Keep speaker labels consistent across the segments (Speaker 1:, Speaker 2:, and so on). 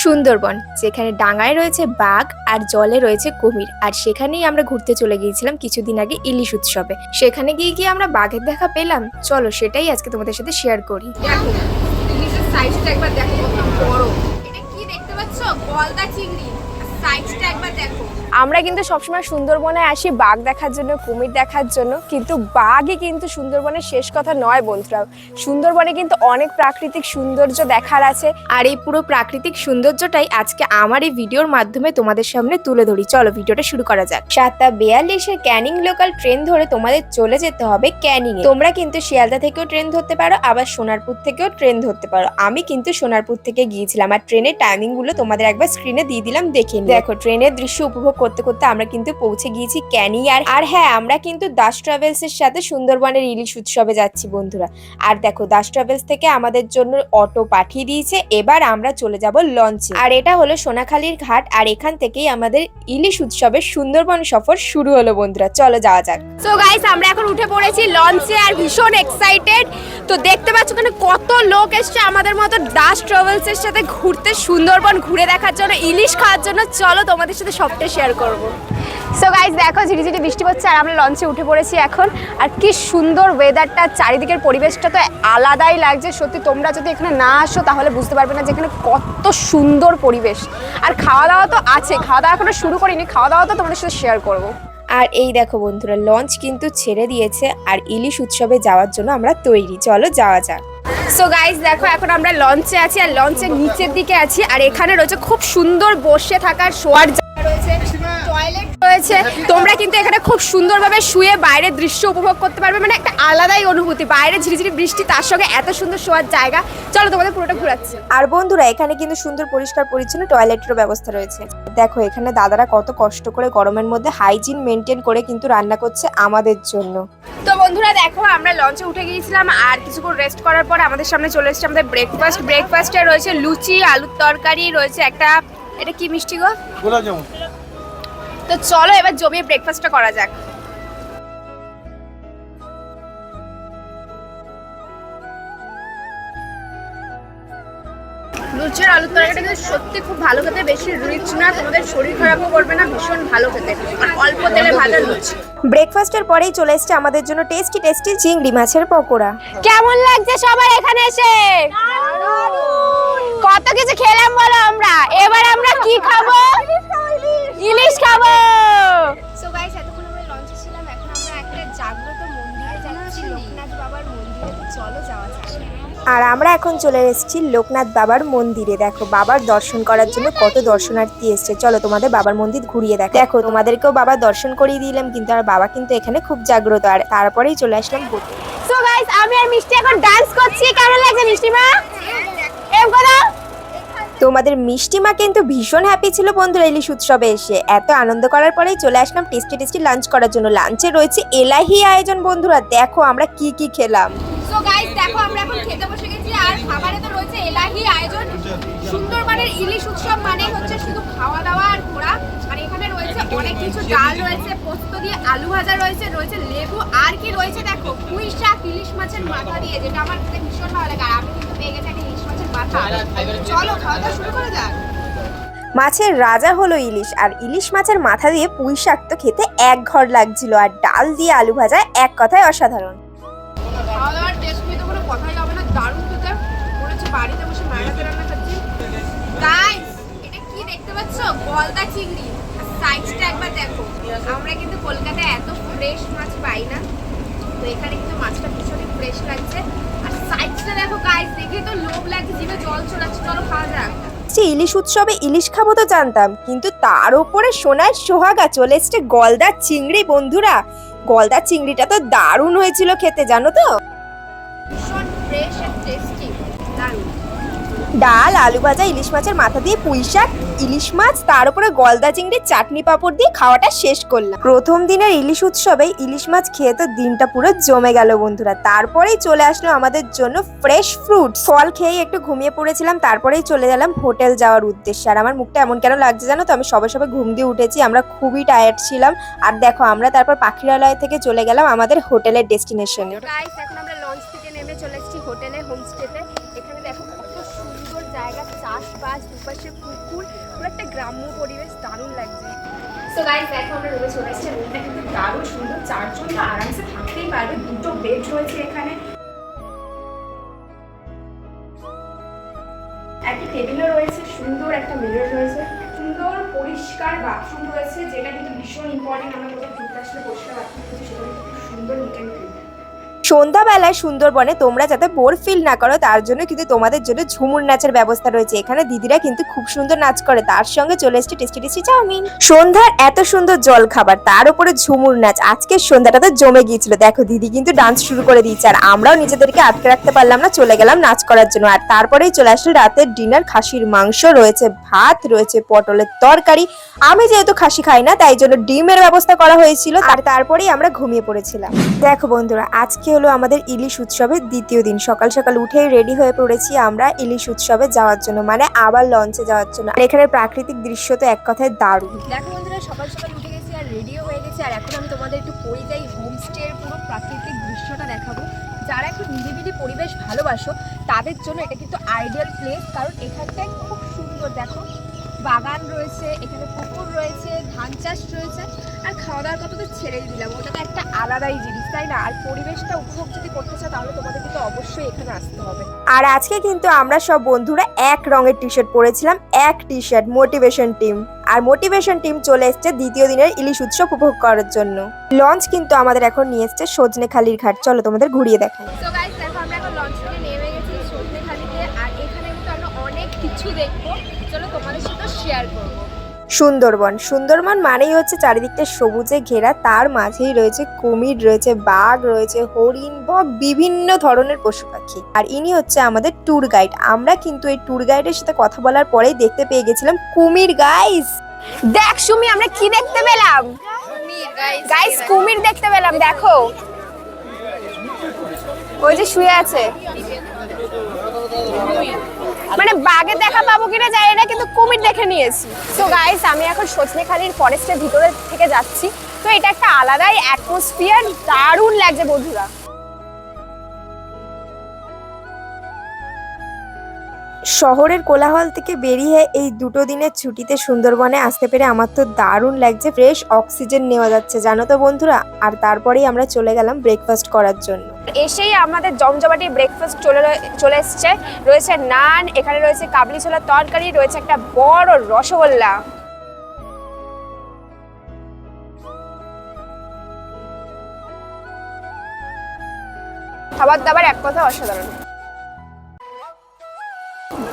Speaker 1: সুন্দরবন, যেখানে ডাঙায় রয়েছে বাঘ আর জলে রয়েছে কুমির। আর সেখানেই আমরা ঘুরতে চলে গিয়েছিলাম কিছুদিন আগে ইলিশ উৎসবে। সেখানে গিয়ে গিয়ে আমরা বাঘের দেখা পেলাম? চলো সেটাই আজকে তোমাদের সাথে শেয়ার করি।
Speaker 2: দেখো একবার দেখো বড়। কি দেখতে পাচ্ছ? গলদা চিংড়ি। সাইজটা একবার দেখো।
Speaker 1: আমরা কিন্তু সবসময় সুন্দরবনে আসি, বাঘ দেখার জন্য, কুমির দেখার জন্য, কিন্তু বাঘই কিন্তু সুন্দরবনের শেষ কথা নয় বন্ধুরা। সুন্দরবনে কিন্তু অনেক প্রাকৃতিক সৌন্দর্য দেখার আছে। আর এই পুরো প্রাকৃতিক সৌন্দর্যটাই আজকে আমার এই ভিডিওর মাধ্যমে তোমাদের সামনে তুলে ধরি। চলো ভিডিওটা শুরু করা যাক। সাতটা বিয়াল্লিশে ক্যানিং লোকাল ট্রেন ধরে তোমাদের চলে যেতে হবে ক্যানিং তোমরা কিন্তু শিয়ালদা থেকেও ট্রেন ধরতে পারো, আবার সোনারপুর থেকেও ট্রেন ধরতে পারো। আমি কিন্তু সোনারপুর থেকে গিয়েছিলাম, আর ট্রেনের টাইমিংগুলো তোমাদের একবার স্ক্রিনে দিয়ে দিলাম, দেখে দেখো, ট্রেনের দৃশ্য উপভোগ করতে করতে আমরা কিন্তু পৌঁছে গিয়েছি ক্যানিং আর আর হ্যাঁ আমরা কিন্তু দাস ট্রাভেলস এর সাথে সুন্দরবনের ইলিশ উৎসবে যাচ্ছি বন্ধুরা। আর দেখো, দাস ট্রাভেলস থেকে আমাদের জন্য অটো পাঠিয়ে দিয়েছে। এবার আমরা চলে যাব লঞ্চে। আর এটা হলো সোনাখালীর ঘাট। আর এখান থেকেই আমাদের ইলিশ উৎসবের সুন্দরবন সফর শুরু হলো বন্ধুরা। চলো যাওয়া যাক।
Speaker 2: সো গাইস আমরা এখন উঠে পড়েছি লঞ্চে আর ভীষণ এক্সাইটেড তো দেখতে পাচ্ছ ওখানে কত লোক এসছে আমাদের মতো দাস ট্রাভেলস এর সাথে ঘুরতে, সুন্দরবন ঘুরে দেখার জন্য, ইলিশ খাওয়ার জন্য। চলো তোমাদের সাথে সবটা শেয়ার করব। সো গাইস দেখো ঝিরিঝিরি বৃষ্টি পড়ছে আর আমরা লঞ্চে উঠে পড়েছি এখন। আর কি সুন্দর ওয়েদারটা চারিদিকের পরিবেশটা তো আলাদাই লাগছে। সত্যি তোমরা যদি এখানে না আসো তাহলে বুঝতে পারবে না যে এখানে কত সুন্দর পরিবেশ। আর খাওয়া দাওয়া তো আছে খাওয়া দাওয়া এখনও শুরু করিনি খাওয়া দাওয়া তো তোমাদের সাথে শেয়ার করব।
Speaker 1: আর এই দেখো বন্ধুরা লঞ্চ কিন্তু ছেড়ে দিয়েছে আর ইলিশ উৎসবে যাওয়ার জন্য আমরা তৈরি। চলো যাওয়া যাক।
Speaker 2: সো গাইস দেখো এখন আমরা লঞ্চে আছি আর লঞ্চের নিচের দিকে আছি। আর এখানে রয়েছে খুব সুন্দর বসে থাকার শোয়ার টয়লেট রয়েছে। তোমরা কিন্তু এখানে খুব সুন্দরভাবে শুয়ে বাইরের দৃশ্য উপভোগ করতে পারবে। মানে একটা আলাদাই অনুভূতি। বাইরে ঝিরিঝিরি বৃষ্টি তার সঙ্গে এত সুন্দর শোয়ার জায়গা। চলো তোমাদের পুরোটা ঘুরাচ্ছি।
Speaker 1: আর বন্ধুরা এখানে কিন্তু সুন্দর পরিষ্কার পরিচ্ছন্ন টয়লেটেরও ব্যবস্থা রয়েছে। দেখো এখানে দাদারা কত কষ্ট করে গরমের মধ্যে হাইজিন মেনটেন করে কিন্তু রান্না করছে আমাদের জন্য।
Speaker 2: তো বন্ধুরা দেখো আমরা লঞ্চে উঠে গিয়েছিলাম আর কিছুক্ষণ রেস্ট করার পর আমাদের সামনে চলে এসেছে আমাদের ব্রেকফাস্ট ব্রেকফাস্টে রয়েছে লুচি আলুর তরকারি রয়েছে একটা এটা কি মিষ্টি গো?
Speaker 3: গোলাপ জামুন
Speaker 2: তো চলো এবার জমিয়ে ব্রেকফাস্টটা করা যাক। লুচির আলুর তরকারিটা কিন্তু সত্যি খুব ভালো খেতে বেশি রিচ না তোমাদের শরীর খারাপও করবে না ভীষণ ভালো খেতে। আর অল্প তেলে ভাজা লুচি।
Speaker 1: ব্রেকফাস্টের পরেই চলে এসছে আমাদের জন্য টেস্টি টেস্টি চিংড়ি মাছের পকোড়া।
Speaker 2: কেমন লাগছে সবার এখানে এসে? কত কিছু খেলাম বলো আমরা। এবার আমরা কি খাব? ইলিশ খাব! সো গাইস এতক্ষণ আমরা লঞ্চে ছিলাম এখন আমরা একটা জাগ্রত মন্দিরে যাচ্ছি লোকনাথ বাবার মন্দিরে। তো চলো যাওয়া যাক।
Speaker 1: আর আমরা এখন চলে এসেছি লোকনাথ বাবার মন্দিরে। দেখো বাবার দর্শন করার জন্য কত দর্শনার্থী এসছে। চলো তোমাদের বাবার মন্দির ঘুরিয়ে দেখো। দেখো তোমাদেরকেও বাবার দর্শন করিয়ে দিলাম কিন্তু আর বাবা কিন্তু এখানে খুব জাগ্রত। আর তারপরেই চলে আসলাম ঘুরতে
Speaker 2: সো গাইস আমি আর মিষ্টি এখন ডান্স করছি। কেমন লাগছে মিষ্টি মা এম করো
Speaker 1: তোমাদের মিষ্টি মা কিন্তু ভীষণ হ্যাপি ছিল বন্ধুরা ইলিশ উৎসবে এসে। এত আনন্দ করার পরেই চলে আসলাম টেস্টি টেস্টি লাঞ্চ করার জন্য। লাঞ্চে রয়েছে এলাহি আয়োজন বন্ধুরা, দেখো আমরা কি কি খেলাম।
Speaker 2: সো গাইস দেখো আমরা এখন খেতে বসে গেছি আর খাবারে তো রয়েছে এলাহি আয়োজন। সুন্দরবনের ইলিশ উৎসব মানে হচ্ছে শুধু খাওয়া দাওয়া আর ঘোরা। আর এখানে রয়েছে অনেক কিছু, ডাল রয়েছে, পোস্ত দিয়ে আলু ভাজা রয়েছে রয়েছে লেবু। আর কি রয়েছে দেখো পুঁই শাক ইলিশ মাছের মাথা দিয়ে, যেটা আমার ভীষণ ভালো লাগে। আর আমি কিন্তু পেয়ে গেছি চলো খাওয়া শুরু করা যাক।
Speaker 1: মাছের রাজা হলো ইলিশ আর ইলিশ মাছের মাথা দিয়ে পুঁই শাক তো খেতে এক ঘর লাগছিল আর ডাল দিয়ে আলু ভাজা এক কথায় অসাধারণ।
Speaker 2: আমরা কিন্তু কলকাতায় এত ফ্রেশ মাছ পাই না। তো এখানে কিন্তু মাছটা ভীষণই ফ্রেশ লাগছে। যাক।
Speaker 1: যে ইলিশ উৎসবে ইলিশ খাব তো জানতাম, কিন্তু তার উপরে সোনার সোহাগা চলে এসছে গলদার চিংড়ি, বন্ধুরা। গলদার চিংড়িটা তো দারুণ হয়েছিল খেতে, জানো তো? ডাল, আলু ভাজা, ইলিশ মাছের মাথা দিয়ে পুঁই শাক, ইলিশ মাছ, তার উপরে গলদা চিংড়ির চাটনি পাঁপড় দিয়ে খাওয়াটা শেষ করলাম। প্রথম দিনের ইলিশ উৎসবে ইলিশ মাছ খেয়ে তো দিনটা পুরো জমে গেল বন্ধুরা। তারপরেই চলে আসলো আমাদের জন্য ফ্রেশ ফ্রুট ফল খেয়েই একটু ঘুমিয়ে পড়েছিলাম, তারপরেই চলে গেলাম হোটেল যাওয়ার উদ্দেশ্যে। আর আমার মুখটা এমন কেন লাগছে জানো তো? আমি সবে সবে ঘুম দিয়ে উঠেছি, আমরা খুবই টায়ার্ড ছিলাম। আর দেখো, আমরা তারপর পাখিরালয় থেকে চলে গেলাম আমাদের হোটেলের ডেস্টিনেশনে
Speaker 2: এখন আমরা লঞ্চ জায়গা চাষবাস, দুপাশে পুকুর, পুরো একটা গ্রাম্য পরিবেশ, দারুণ লাগছে। তো গাইস দেখো আমরা রুমে চলে এসেছি, রুমটা কিন্তু দারুণ সুন্দর, চারজন তো আরামসে থাকতেই পারবে, দুটো বেড রয়েছে এখানে। একটা টেবিলও রয়েছে, সুন্দর একটা মিরর রয়েছে, সুন্দর পরিষ্কার বাথরুম রয়েছে, যেটা কিন্তু ভীষণ ইম্পর্টেন্ট আমরা কোথাও ঘুরতে আসলে পরিষ্কার বাথরুম রয়েছে সেটা কিন্তু সুন্দর নিট
Speaker 1: সন্ধ্যাবেলায় সুন্দরবনে তোমরা যাতে বোর ফিল না করো, তার জন্য কিন্তু তোমাদের জন্য ঝুমুর নাচের ব্যবস্থা রয়েছে। এখানে দিদিরা কিন্তু খুব সুন্দর নাচ করে, তার সঙ্গে চলে এসছে টেস্টি টেস্টি চাউমিন। সন্ধ্যার এত সুন্দর জল খাবার তার উপরে ঝুমুর নাচ, আজকের সন্ধ্যাটা তো জমে গিয়েছিল। দেখো, দিদি কিন্তু ডান্স শুরু করে দিয়েছে, আর আমরাও নিজেদেরকে আটকে রাখতে পারলাম না, চলে গেলাম নাচ করার জন্য। আর তারপরেই চলে আসলো রাতের ডিনার খাসির মাংস রয়েছে, ভাত রয়েছে, পটলের তরকারি। আমি যেহেতু খাসি খাই না, তাই জন্য ডিমের ব্যবস্থা করা হয়েছিল, আর তারপরেই আমরা ঘুমিয়ে পড়েছিলাম। দেখো বন্ধুরা আজকে আমাদের ইলিশ উৎসবের দ্বিতীয় দিন। সকাল সকাল উঠেই রেডি হয়ে পড়েছি আমরা ইলিশ উৎসবে যাওয়ার জন্য মানে আবার লঞ্চে যাওয়ার জন্য। আর এখানের প্রাকৃতিক দৃশ্য তো এক কথায় দারুণ।
Speaker 2: দেখো বন্ধুরা, সকাল সকাল উঠে গেছি আর রেডিও হয়ে গেছি। আর এখন আমি তোমাদের একটু পরিযায়ী হোমস্টের পুরো প্রাকৃতিক দৃশ্যটা দেখাবো। যারা একটু নিরিবিলি পরিবেশ ভালোবাসো, তাদের জন্য এটা কিন্তু আইডিয়াল প্লেস কারণ এখানটায় খুব সুন্দর, দেখো, বাগান রয়েছে, এখানে পুকুর রয়েছে, ধান চাষ রয়েছে। আর খাওয়া দাওয়ার কথা তো ছেড়েই দিলাম ওটা তো একটা আলাদাই জিনিস তাই না? আর পরিবেশটা উপভোগ যদি করতে চাও তাহলে তোমাদের কিন্তু অবশ্যই এখানে আসতে হবে।
Speaker 1: আর আজকে কিন্তু আমরা সব বন্ধুরা এক রঙের টি শার্ট পরেছিলাম এক টি শার্ট মোটিভেশন টিম আর মোটিভেশন টিম চলে এসছে দ্বিতীয় দিনের ইলিশ উৎসব উপভোগ করার জন্য। লঞ্চ কিন্তু আমাদের এখন নিয়ে এসছে সজনেখালির ঘাট চলো তোমাদের ঘুরিয়ে দেখাই।
Speaker 2: তো গাইস দেখো আমরা এখন লঞ্চ থেকে নেমে গেছি সজনেখালিতে আর এখানে কিন্তু আমরা অনেক কিছু দেখব। চলো তোমাদের সাথে শেয়ার করব।
Speaker 1: সুন্দরবন। সুন্দরবন মানেই হচ্ছে চারিদিকটা সবুজে ঘেরা, তার মাঝেই রয়েছে কুমির, রয়েছে বাঘ, রয়েছে হরিণ, বক, বিভিন্ন ধরনের পশু পাখি। আর ইনি হচ্ছে আমাদের ট্যুর গাইড। আমরা কিন্তু এই ট্যুর গাইডের সাথে কথা বলার পরেই দেখতে পেয়ে গেছিলাম কুমির গাইস
Speaker 2: দেখ সুমি, আমরা কি দেখতে পেলাম? গাইস কুমির দেখতে পেলাম, দেখো। ওই যে শুয়ে আছে। মানে বাঘের দেখা পাবো কিনা জানি না, কিন্তু কুমির দেখে নিয়েছি। তো গাইস আমি এখন সজনেখালির ফরেস্টের ভিতরে থেকে যাচ্ছি। তো এটা একটা আলাদাই অ্যাটমসফিয়ার দারুণ লাগছে বন্ধুরা।
Speaker 1: শহরের কোলাহল থেকে বেরিয়ে এই দুটো দিনের ছুটিতে সুন্দরবনে আসতে পেরে আমার তো দারুণ লাগছে। ফ্রেশ অক্সিজেন নেওয়া যাচ্ছে, জানো তো বন্ধুরা? আর তারপরেই আমরা চলে গেলাম ব্রেকফাস্ট করার জন্য।
Speaker 2: এসেই আমাদের জমজমাটি ব্রেকফাস্ট চলে চলে এসছে। রয়েছে নান, এখানে রয়েছে কাবলি ছোলার তরকারি, রয়েছে একটা বড় রসগোল্লা। খাবার দাবার এক কথা অসাধারণ।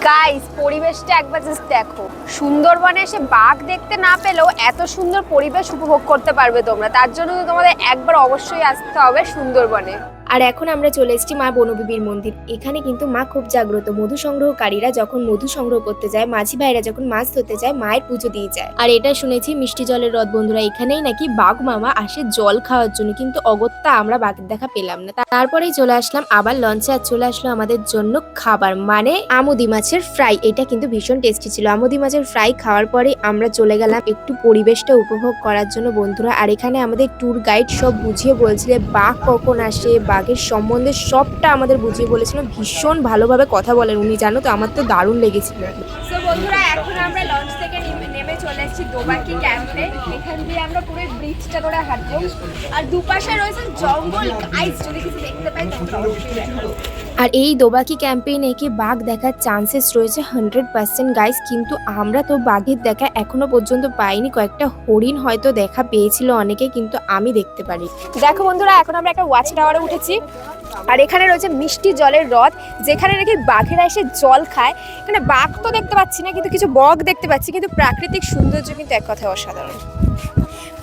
Speaker 2: গাইস পরিবেশটা একবার জাস্ট দেখো। সুন্দরবনে এসে বাঘ দেখতে না পেলেও এত সুন্দর পরিবেশ উপভোগ করতে পারবে তোমরা। তার জন্য তোমাদের একবার অবশ্যই আসতে হবে সুন্দরবনে।
Speaker 1: আর এখন আমরা চলে এসেছি মা বনবিবির মন্দির। এখানে কিন্তু মা খুব জাগ্রত। মধু সংগ্রহকারীরা যখন মধু সংগ্রহ করতে যায়, মাঝি ভাইরা যখন মাছ ধরতে যায়, মায়ের পুজো দিয়ে যায়। আর এটা শুনেছি মিষ্টি জলের রথ, বন্ধুরা, এখানেই নাকি বাঘ মামা আসে জল খাওয়ার জন্য। কিন্তু অগত্যা আমরা বাঘের দেখা পেলাম না। তারপরেই চলে আসলাম, আবার লঞ্চে আর চলে আসলো আমাদের জন্য খাবার মানে আমুদি মাছের ফ্রাই। এটা কিন্তু ভীষণ টেস্টি ছিল। আমুদি মাছের ফ্রাই খাওয়ার পরে আমরা চলে গেলাম একটু পরিবেশটা উপভোগ করার জন্য, বন্ধুরা। আর এখানে আমাদের ট্যুর গাইড সব বুঝিয়ে বলছিলে, বাঘ কখন আসে বাঘের সম্বন্ধে সবটা আমাদের বুঝিয়ে বলেছিল ভীষণ ভালোভাবে কথা বলেন উনি, জানো তো, আমার তো দারুণ লেগেছিল।
Speaker 2: বন্ধুরা, এখন আমরা লঞ্চ থেকে নেমে- চলে এসেছি দোবাকি ক্যাম্পে এখান দিয়ে আমরা পুরো ব্রিজটা হাঁটবো। আর দুপাশে রয়েছে জঙ্গল গাইস যদি কিছু দেখতে পাই দেখাবো
Speaker 1: আর এই দোবাকি ক্যাম্পে নাকি বাঘ দেখার চান্সেস রয়েছে? হান্ড্রেড পার্সেন্ট গাইস কিন্তু আমরা তো বাঘের দেখা এখনও পর্যন্ত পাইনি। কয়েকটা হরিণ হয়তো দেখা পেয়েছিল অনেকে, কিন্তু আমি দেখতে পারি।
Speaker 2: দেখো বন্ধুরা, এখন আমরা একটা ওয়াচ টাওয়ারে উঠেছি। আর এখানে রয়েছে মিষ্টি জলের হ্রদ যেখানে নাকি বাঘেরা এসে জল খায়। এখানে বাঘ তো দেখতে পাচ্ছি না, কিন্তু কিছু বক দেখতে পাচ্ছি, কিন্তু প্রাকৃতিক সৌন্দর্য কিন্তু এক কথায় অসাধারণ।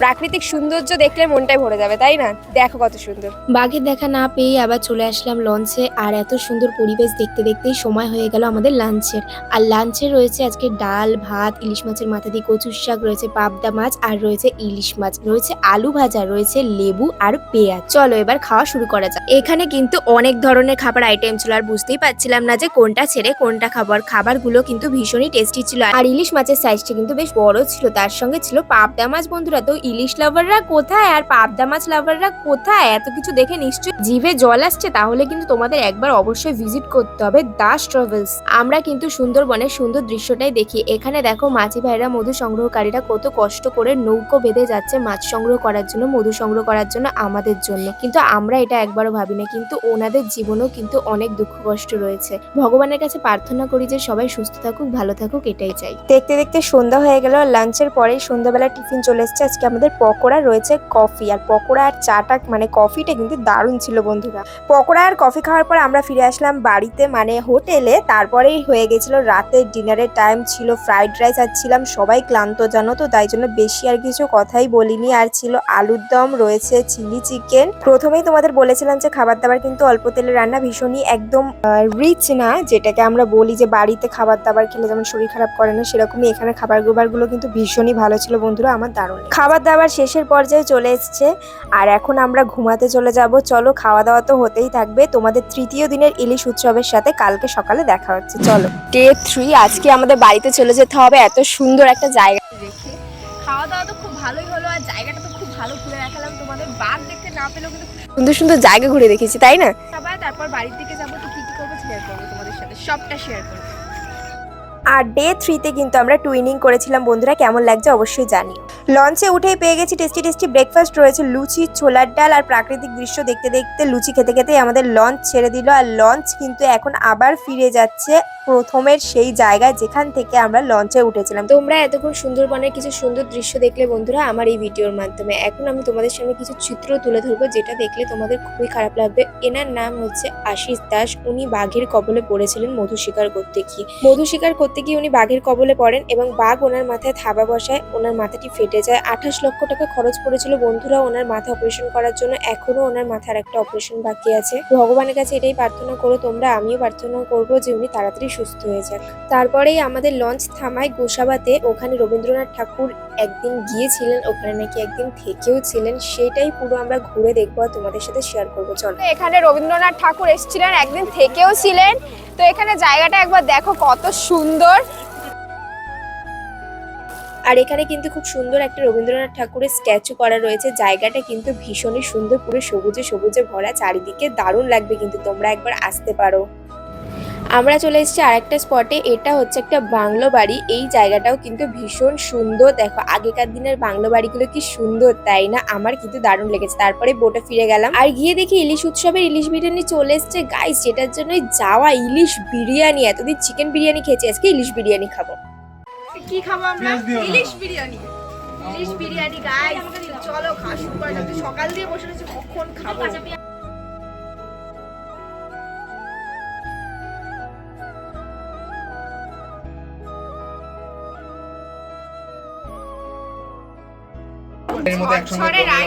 Speaker 2: প্রাকৃতিক সৌন্দর্য দেখলে মনটাই ভরে যাবে, তাই না? দেখো কত সুন্দর।
Speaker 1: বাঘের দেখা না পেয়ে আবার চলে আসলাম লঞ্চে, আর এত সুন্দর পরিবেশ দেখতে দেখতেই সময় হয়ে গেল আমাদের লাঞ্চের। আর লাঞ্চে রয়েছে আজকে ডাল, ভাত, ইলিশ মাছের মাথা দিয়ে কচুর শাক, রয়েছে পাবদা মাছ, আর রয়েছে ইলিশ মাছ, রয়েছে আলু ভাজা, রয়েছে লেবু আর পেঁয়াজ। চলো এবার খাওয়া শুরু করা যাক। এখানে কিন্তু অনেক ধরনের খাবার আইটেম ছিল, আর বুঝতেই পারছিলাম না যে কোনটা ছেড়ে কোনটা খাবার খাবারগুলো কিন্তু ভীষণই টেস্টি ছিল। আর ইলিশ মাছের সাইজটা কিন্তু বেশ বড় ছিল, তার সঙ্গে ছিল পাবদা মাছ, বন্ধুরা। তো ইলিশ লাভাররা কোথায় আর পাবদা মাছ লাভাররা কোথায়? এত কিছু দেখে নিশ্চয়ই জিভে জল আসছে, তাহলে কিন্তু তোমাদের একবার অবশ্যই ভিজিট করতে হবে দাস ট্রাভেলস আমরা কিন্তু সুন্দরবনের সুন্দর দৃশ্যটাই দেখি। এখানে দেখো মাছি ভাইরা মধু সংগ্রহকারীরা কত কষ্ট করে নৌকো বেঁধে যাচ্ছে মাছ সংগ্রহ করার জন্য, মধু সংগ্রহ করার জন্য আমাদের জন্য। কিন্তু আমরা এটা একবারও ভাবি না কিন্তু ওনাদের জীবনেও কিন্তু অনেক দুঃখ কষ্ট রয়েছে। ভগবানের কাছে প্রার্থনা করি যে সবাই সুস্থ থাকুক, ভালো থাকুক, এটাই চাই। দেখতে দেখতে সন্ধ্যা হয়ে গেল লাঞ্চের পরেই সন্ধ্যাবেলা টিফিন চলে এসেছে, আজকে আমাদের পকোড়া রয়েছে কফি, আর পকোড়া আর চাটা মানে কফিটা কিন্তু দারুণ ছিল বন্ধুরা। পকোড়া আর কফি খাওয়ার পর আমরা ফিরে আসলাম বাড়িতে মানে হোটেলে। তারপরেই হয়ে গেছিল রাতের ডিনারের টাইম ছিল ফ্রাইড রাইস আর ছিলাম সবাই ক্লান্ত জানো তো, তাই জন্য বেশি আর কিছু কথাই বলিনি। আর ছিল আলুর দম, রয়েছে চিলি চিকেন। প্রথমেই তোমাদের বলেছিলাম যে খাবার দাবার কিন্তু অল্প তেলে রান্না ভীষণই একদম রিচ না, যেটাকে আমরা বলি যে বাড়িতে খাবার দাবার খেলে যেমন শরীর খারাপ করে না, সেরকমই এখানে খাবার গুবারগুলো কিন্তু ভীষণই ভালো ছিল বন্ধুরা, আমার দারুণ খাবার দাবার শেষের পর্যায়ে চলে এসছে। আর এখন আমরা ঘুমাতে চলে যাব। চলো খাওয়া দাওয়া তো হতেই থাকবে। তোমাদের তৃতীয় দিনের ইলিশ উৎসবের সাথে কালকে সকালে দেখা হচ্ছে। চলো।
Speaker 2: ডে থ্রি আজকে আমাদের বাড়িতে চলে যেতে হবে। এত সুন্দর একটা জায়গা। রেখে খাওয়া দাওয়া তো খুব ভালোই হলো আর জায়গাটা তো খুব ভালো ঘুরে দেখালাম। তোমাদের বাঘ দেখতে না পেলেও কিন্তু সুন্দর সুন্দর জায়গা ঘুরে দেখেছি তাই না?
Speaker 4: সবাই তারপর বাড়ির দিকে যাব। তো কি কি করব শেয়ার করব তোমাদের সাথে সবটা শেয়ার করব।
Speaker 1: আর ডে থ্রিতে কিন্তু আমরা টুইনিং করেছিলাম। বন্ধুরা, কেমন লাগছে অবশ্যই জানি লঞ্চে উঠেই পেয়ে গেছি টেস্টি টেস্টি ব্রেকফাস্ট রয়েছে লুচি, ছোলার ডাল আর প্রাকৃতিক দৃশ্য দেখতে দেখতে লুচি খেতে খেতে আমাদের লঞ্চ ছেড়ে দিল। আর লঞ্চ কিন্তু এখন আবার ফিরে যাচ্ছে প্রথমের সেই জায়গায় যেখান থেকে আমরা লঞ্চে উঠেছিলাম। তোমরা এতক্ষণ সুন্দরবনের কিছু সুন্দর দৃশ্য দেখলে বন্ধুরা, আমার এই ভিডিওর মাধ্যমে। এখন আমি তোমাদের সামনে কিছু চিত্র তুলে ধরবো, যেটা দেখলে তোমাদের খুবই খারাপ লাগবে। এনার নাম হচ্ছে আশিস দাস। উনি বাঘের কবলে পড়েছিলেন মধু শিকার করতে গিয়ে। মধু শিকার করতে গিয়ে উনি বাঘের কবলে পড়েন এবং বাঘ ওনার মাথায় থাবা বসায়, ওনার মাথাটি ফেটে যায়। আঠাশ লক্ষ টাকা খরচ পড়েছিল বন্ধুরা ওনার মাথা অপারেশন করার জন্য। এখনও ওনার মাথার একটা অপারেশন বাকি আছে। ভগবানের কাছে এটাই প্রার্থনা করো তোমরা, আমিও প্রার্থনা করব যে উনি তাড়াতাড়ি সুস্থ হয়ে যাক। তারপরেই আমাদের লঞ্চ থামায় গোসাবাতে, ওখানে রবীন্দ্রনাথ ঠাকুর একদিন গিয়েছিলেন, ওখানে নাকি একদিন থেকেও ছিলেন। সেটাই পুরো আমরা ঘুরে দেখব আর তোমাদের সাথে শেয়ার করব। চলো।
Speaker 2: এখানে রবীন্দ্রনাথ ঠাকুর এসেছিলেন, একদিন থেকেও ছিলেন। তো এখানে জায়গাটা একবার দেখো কত সুন্দর।
Speaker 1: আর এখানে কিন্তু খুব সুন্দর একটা রবীন্দ্রনাথ ঠাকুরের স্ট্যাচু করা রয়েছে। জায়গাটা কিন্তু ভীষণই সুন্দর, পুরো সবুজে সবুজে ভরা, চারিদিকে দারুণ লাগবে কিন্তু তোমরা একবার আসতে পারো। আমরা চলে এসেছি আরেকটা স্পটে এটা হচ্ছে একটা বাংলো বাড়ি। এই জায়গাটাও কিন্তু ভীষণ সুন্দর। দেখো আগেকার দিনের বাংলো বাড়িগুলো কি সুন্দর তাই না? আমার কিন্তু দারুণ লেগেছে। তারপরে বোটে ফিরে গেলাম। আর গিয়ে দেখি ইলিশ উৎসবের ইলিশ বিরিয়ানি চলে এসছে। গাইস যেটার জন্যই যাওয়া ইলিশ বিরিয়ানি এতদিন চিকেন বিরিয়ানি খেয়েছি আজকে ইলিশ বিরিয়ানি খাব।
Speaker 4: কি খাব আমরা? ইলিশ বিরিয়ানি। ইলিশ বিরিয়ানি গাইস চলো খাওয়া শুরু করা যাক। সকাল দিয়ে বসে রয়েছে কখন খাব?
Speaker 5: এর মধ্যে একসঙ্গে নেই।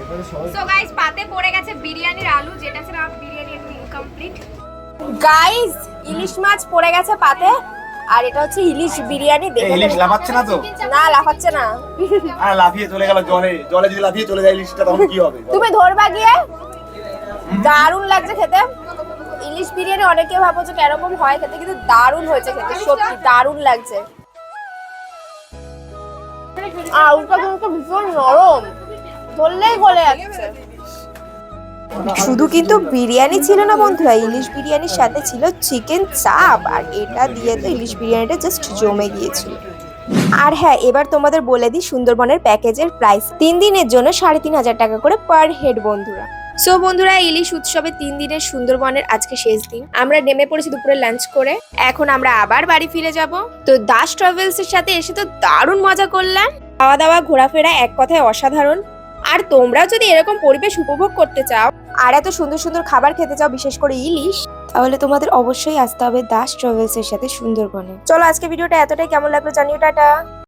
Speaker 5: এবারে সবাই
Speaker 4: সো গাইস পাতে পড়ে গেছে বিরিয়ানির আলু যেটা ছাড়া বিরিয়ানি একটু ইনকমপ্লিট
Speaker 2: গাইস ইলিশ মাছ পড়ে গেছে পাতে আর এটা হচ্ছে ইলিশ বিরিয়ানি দেখে
Speaker 5: ইলিশ লাফাচ্ছে না তো?
Speaker 2: না লাফাচ্ছে না।
Speaker 5: আর লাফিয়ে চলে গেল জলে। জলে যদি লাফিয়ে চলে যায় ইলিশটা তখন কি হবে?
Speaker 2: তুমি ধরবা গিয়ে। দারুণ লাগছে খেতে। ইলিশ বিরিয়ানি অনেকে ভাবো যে কেরকম হয় খেতে, কিন্তু দারুণ হয়েছে খেতে, সত্যি দারুণ লাগছে। আলুটা কিন্তু ভীষণ নরম, ধরলেই গলে যাচ্ছে।
Speaker 1: শুধু কিন্তু বিরিয়ানি ছিল না বন্ধুরা, ইলিশ বিরিয়ানির সাথে ছিল চিকেন চাপ, আর এটা দিয়ে তো ইলিশ বিরিয়ানিটা জাস্ট জমে গিয়েছিল। আর হ্যাঁ এবার তোমাদের বলে দিই সুন্দরবনের প্যাকেজের প্রাইস তিন দিনের জন্য সাড়ে তিন হাজার টাকা করে পার হেড বন্ধুরা। সো বন্ধুরা, ইলিশ উৎসবে তিন দিনের সুন্দরবনের আজকে শেষ দিন। আমরা নেমে পড়েছি দুপুরে লাঞ্চ করে। এখন আমরা আবার বাড়ি ফিরে যাব। তো, দাস ট্রাভেলস এর সাথে এসে তো দারুণ মজা করলাম। খাওয়া দাওয়া ঘোরাফেরা এক কথায় অসাধারণ। আর তোমরাও যদি এরকম পরিবেশ উপভোগ করতে চাও, আর এত সুন্দর সুন্দর খাবার খেতে চাও, বিশেষ করে ইলিশ, তাহলে তোমাদের অবশ্যই আসতে হবে দাস ট্রাভেলস এর সাথে সুন্দরবনে। চলো, আজকে ভিডিওটা এতটাই। কেমন লাগল জানিও, টাটা।